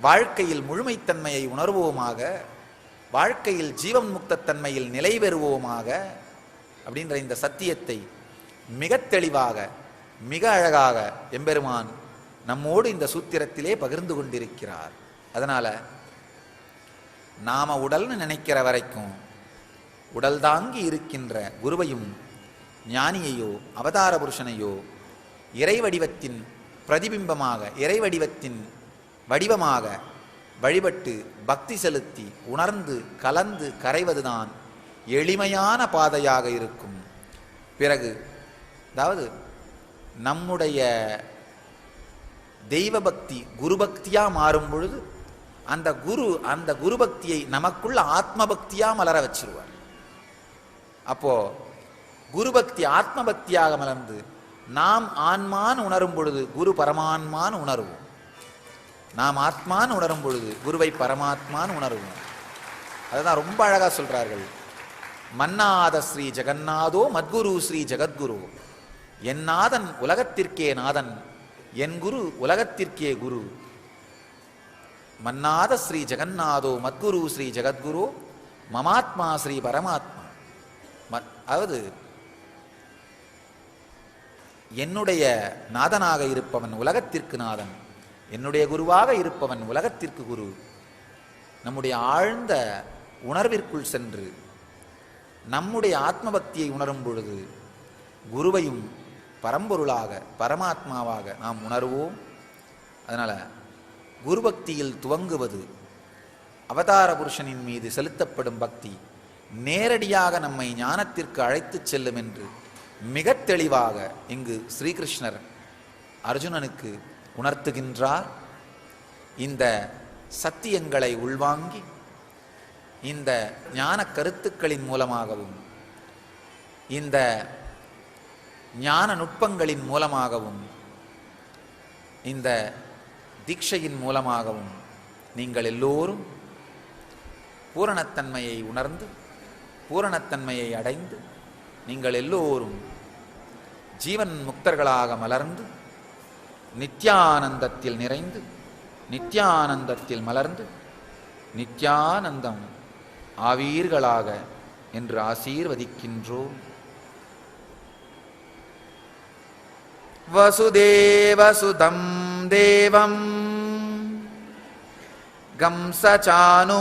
வாழ்க்கையில் முழுமைத்தன்மையை உணர்வோமாக வாழ்க்கையில் ஜீவன் முக்தத்தன்மையில் நிலை பெறுவோமாக அப்படின்ற இந்த சத்தியத்தை மிக தெளிவாக மிக அழகாக எம்பெருமான் நம்மோடு இந்த சூத்திரத்திலே பகிர்ந்து கொண்டிருக்கிறார். அதனால் நாம உடல்னு நினைக்கிற வரைக்கும் உடல் தாங்கி இருக்கின்ற குருவையும் ஞானியையோ அவதார புருஷனையோ இறை வடிவத்தின் பிரதிபிம்பமாக இறை வடிவத்தின் வடிவமாக வழிபட்டு பக்தி செலுத்தி உணர்ந்து கலந்து கரைவதுதான் எளிமையான பாதையாக இருக்கும். பிறகு அதாவது நம்முடைய தெய்வ பக்தி குரு பக்தியாக மாறும் பொழுது அந்த குரு அந்த குரு பக்தியை நமக்குள்ள ஆத்ம பக்தியாக மலர வச்சிருவார். அப்போ குரு பக்தி ஆத்ம பக்தியாக மலர்ந்து நாம் ஆன்மான் உணரும் பொழுது குரு பரமான்மான் உணர்வோம். நாம் ஆத்மான்னு உணரும் பொழுது குருவை பரமாத்மான்னு உணருவோம். அதுதான் ரொம்ப அழகாக சொல்கிறார்கள் மன்னாத ஸ்ரீ ஜெகநாதோ மத்குரு ஸ்ரீ ஜெகத்குரு. என் நாதன் உலகத்திற்கே நாதன் என் குரு உலகத்திற்கே குரு. மன்னாத ஸ்ரீ ஜெகநாதோ மத்குரு ஸ்ரீ ஜெகத்குரு மமாத்மா ஸ்ரீ பரமாத்மா. அதாவது என்னுடைய நாதனாக இருப்பவன் உலகத்திற்கு நாதன். என்னுடைய குருவாக இருப்பவன் உலகத்திற்கு குரு. நம்முடைய ஆழ்ந்த உணர்விற்குள் சென்று நம்முடைய ஆத்ம பக்தியை உணரும் பொழுது குருவையும் பரம்பொருளாக பரமாத்மாவாக நாம் உணர்வோம். அதனால் குரு பக்தியில் துவங்குவது அவதார புருஷனின் மீது செலுத்தப்படும் பக்தி நேரடியாக நம்மை ஞானத்திற்கு அழைத்துச் செல்லும் என்று மிக தெளிவாக இங்கு ஸ்ரீகிருஷ்ணர் அர்ஜுனனுக்கு உணர்த்துகின்றார். இந்த சத்தியங்களை உள்வாங்கி இந்த ஞான கருத்துக்களின் மூலமாகவும் இந்த ஞான நுட்பங்களின் மூலமாகவும் இந்த தீட்சையின் மூலமாகவும் நீங்கள் எல்லோரும் பூரணத்தன்மையை உணர்ந்து பூரணத்தன்மையை அடைந்து நீங்கள் எல்லோரும் ஜீவன் முக்தர்களாக மலர்ந்து நித்யானந்தத்தில் நிறைந்து நித்யானந்தத்தில் மலர்ந்து நித்யானந்தம் ஆவீர்களாக என்று ஆசீர்வதிக்கின்றோம். வசுதேவசுதம் தேவம் கம்சச்சானூரமர்தனம்